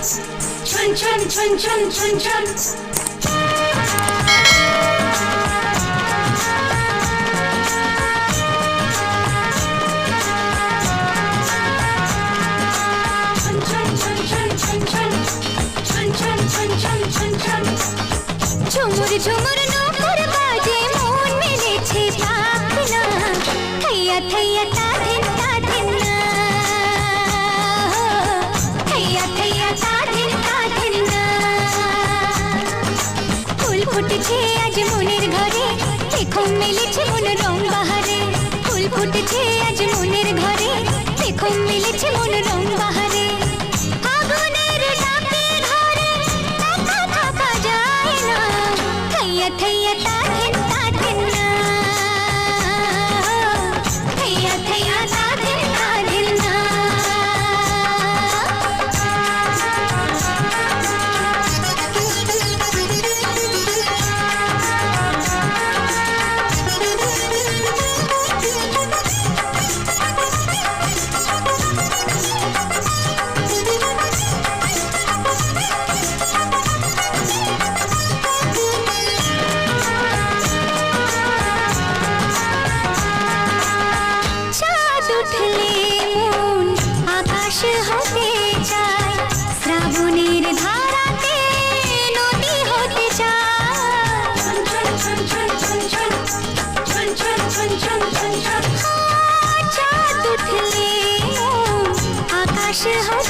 ছন ছন ছন ছন ছন ছন ছন ফুটেছে আজ মনের ঘরে। দেখো মিলেছে মন রং বাহারে। ফুল ফুটেছে আজ মনের ঘরে। দেখো মিলেছে মন রং বাহারে। আগুনের ডাকে ঘরে, একা যায় না। ঠাইয়া ঠাইয়া হতে চাই শ্রাবণের ধারাতে নদী হতে চাই। হাট উঠলে আকাশে হতে